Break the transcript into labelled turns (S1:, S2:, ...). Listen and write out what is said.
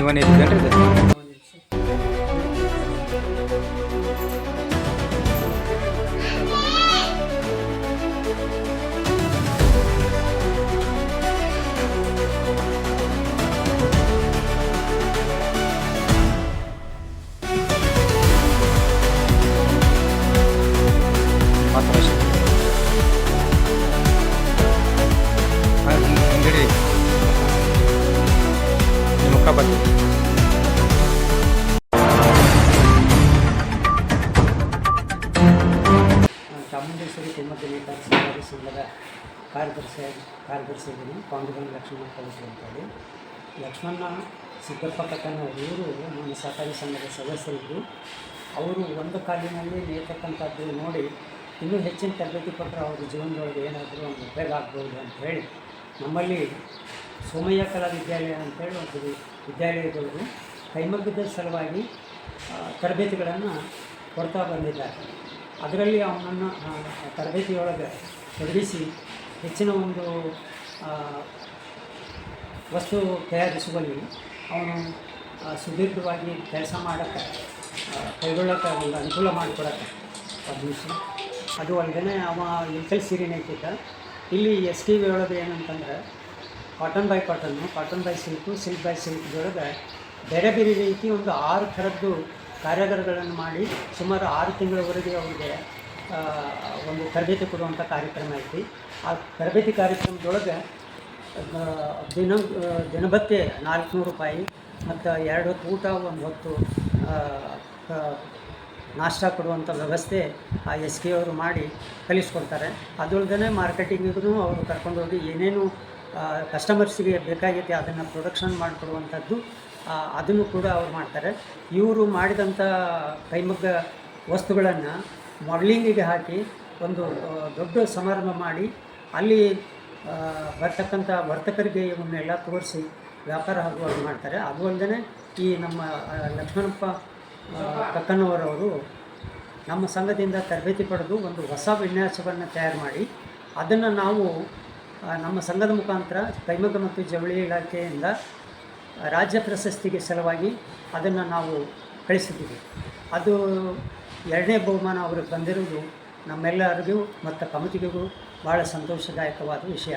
S1: ನೀವೇ ಇದ್ರಿ ಬನ್ನಿ. ಚಾಮುಂಡೇಶ್ವರಿ ತಿಮ್ಮದೇವಿ ಕಾರ್ಯ ಸಂಘದ ಕಾರ್ಯದರ್ಶಿ ಕಾರ್ಯದರ್ಶಿಯಾಗಿದ್ದೀನಿ ಪಾಂಡುಗಂಡ ಲಕ್ಷ್ಮಣ ಕಲಿಕೆ ಅಂತೇಳಿ ಲಕ್ಷ್ಮಣ ಸಿದ್ದಪ್ಪ ಕಥನವರು ನಮ್ಮ ಸಹಕಾರಿ ಸಂಘದ ಸದಸ್ಯರಿದ್ದರು ಅವರು ಒಂದು ಕಾಲಿನಲ್ಲಿ ನೇತಕ್ಕಂಥದ್ದು ನೋಡಿ ಇನ್ನೂ ಹೆಚ್ಚಿನ ತರಬೇತಿ ಕೊಟ್ಟರೆ ಅವ್ರ ಜೀವನದೊಳಗೆ ಏನಾದರೂ ಒಂದು ಉಪಯೋಗ ಆಗ್ಬೋದು ಅಂತ ಹೇಳಿ ನಮ್ಮಲ್ಲಿ ಸೋಮಯ್ಯ ಕಲಾ ವಿದ್ಯಾಲಯ ಅಂತೇಳಿ ಒಂದು ವಿದ್ಯಾಲಯದವರು ಕೈಮಗ್ಗದ ಸಲುವಾಗಿ ತರಬೇತಿಗಳನ್ನು ಕೊಡ್ತಾ ಬಂದಿದ್ದಾರೆ. ಅದರಲ್ಲಿ ಅವನನ್ನು ತರಬೇತಿಯೊಳಗೆ ತೊಡಗಿಸಿ ಹೆಚ್ಚಿನ ಒಂದು ವಸ್ತು ತಯಾರಿಸುವಲ್ಲಿ ಅವನು ಸುದೀರ್ಘವಾಗಿ ಕೆಲಸ ಮಾಡೋಕ್ಕೆ ಕೈಗೊಳ್ಳೋಕ್ಕೆ ಒಂದು ಅನುಕೂಲ ಮಾಡಿಕೊಡಕ್ಕೆ ಪದ್ಮಿಸಿ ಅದು ಅಲ್ಲದೆ ಅವ ಲಿಟಲ್ ಸೀರೆನೇ ಐತಿದ್ದ ಇಲ್ಲಿ ಎಸ್ ಟಿ ವಿ ಒಳಗೆ ಏನಂತಂದ್ರೆ cotton by cotton cotton by silk silk by ಸಿಲ್ಕ್ದೊಳಗೆ ಬೇರೆ ಬೇರೆ ರೀತಿ ಒಂದು ಆರು ಥರದ್ದು ಕಾರ್ಯಾಗಾರಗಳನ್ನು ಮಾಡಿ ಸುಮಾರು ಆರು ತಿಂಗಳವರೆಗೆ ಅವರಿಗೆ ಒಂದು ತರಬೇತಿ ಕೊಡುವಂಥ ಕಾರ್ಯಕ್ರಮ ಐತಿ. ಆ ತರಬೇತಿ ಕಾರ್ಯಕ್ರಮದೊಳಗೆ ದಿನ ದಿನಭತ್ತೆ ನಾಲ್ಕುನೂರು ರೂಪಾಯಿ ಮತ್ತು ಎರಡು ಹೊತ್ತು ಊಟ ಒಂದು ಹೊತ್ತು ನಾಷ್ಟ ಕೊಡುವಂಥ ವ್ಯವಸ್ಥೆ ಆ ಎಸ್ ಕೆ ಅವರು ಮಾಡಿ ಕಲಿಸ್ಕೊಡ್ತಾರೆ. ಅದಲ್ಲದೆ ಮಾರ್ಕೆಟಿಂಗಿಗೂ ಅವರು ಕರ್ಕೊಂಡೋಗಿ ಏನೇನು ಕಸ್ಟಮರ್ಸಿಗೆ ಬೇಕಾಗಿದೆ ಅದನ್ನು ಪ್ರೊಡಕ್ಷನ್ ಮಾಡಿಕೊಡುವಂಥದ್ದು ಅದನ್ನು ಕೂಡ ಅವ್ರು ಮಾಡ್ತಾರೆ. ಇವರು ಮಾಡಿದಂಥ ಕೈಮಗ್ಗ ವಸ್ತುಗಳನ್ನು ಮಾಡಲಿಂಗಿಗೆ ಹಾಕಿ ಒಂದು ದೊಡ್ಡ ಸಮಾರಂಭ ಮಾಡಿ, ಅಲ್ಲಿ ಬರ್ತಕ್ಕಂಥ ವರ್ತಕರಿಗೆ ಇವನ್ನೆಲ್ಲ ತೋರಿಸಿ ವ್ಯಾಪಾರ ಆಗುವಾಗ ಮಾಡ್ತಾರೆ. ಅದು ಅಲ್ಲದೆ ಈ ನಮ್ಮ ಲಕ್ಷ್ಮಣಪ್ಪ ಕಕ್ಕನವರವರು ನಮ್ಮ ಸಂಘದಿಂದ ತರಬೇತಿ ಪಡೆದು ಒಂದು ಹೊಸ ವಿನ್ಯಾಸವನ್ನು ತಯಾರು ಮಾಡಿ, ಅದನ್ನು ನಾವು ನಮ್ಮ ಸಂಘದ ಮುಖಾಂತರ ಕೈಮಗ್ಗ ಮತ್ತು ಜವಳಿ ಇಲಾಖೆಯಿಂದ ರಾಜ್ಯ ಪ್ರಶಸ್ತಿಗೆ ಸಲುವಾಗಿ ಅದನ್ನು ನಾವು ಕಳಿಸಿದ್ದೀವಿ. ಅದು ಎರಡನೇ ಬಹುಮಾನ ಅವ್ರಿಗೆ ಬಂದಿರುವುದು ನಮ್ಮೆಲ್ಲರಿಗೂ ಮತ್ತು ಕಮಿಟಿಗೂ ಭಾಳ ಸಂತೋಷದಾಯಕವಾದ ವಿಷಯ.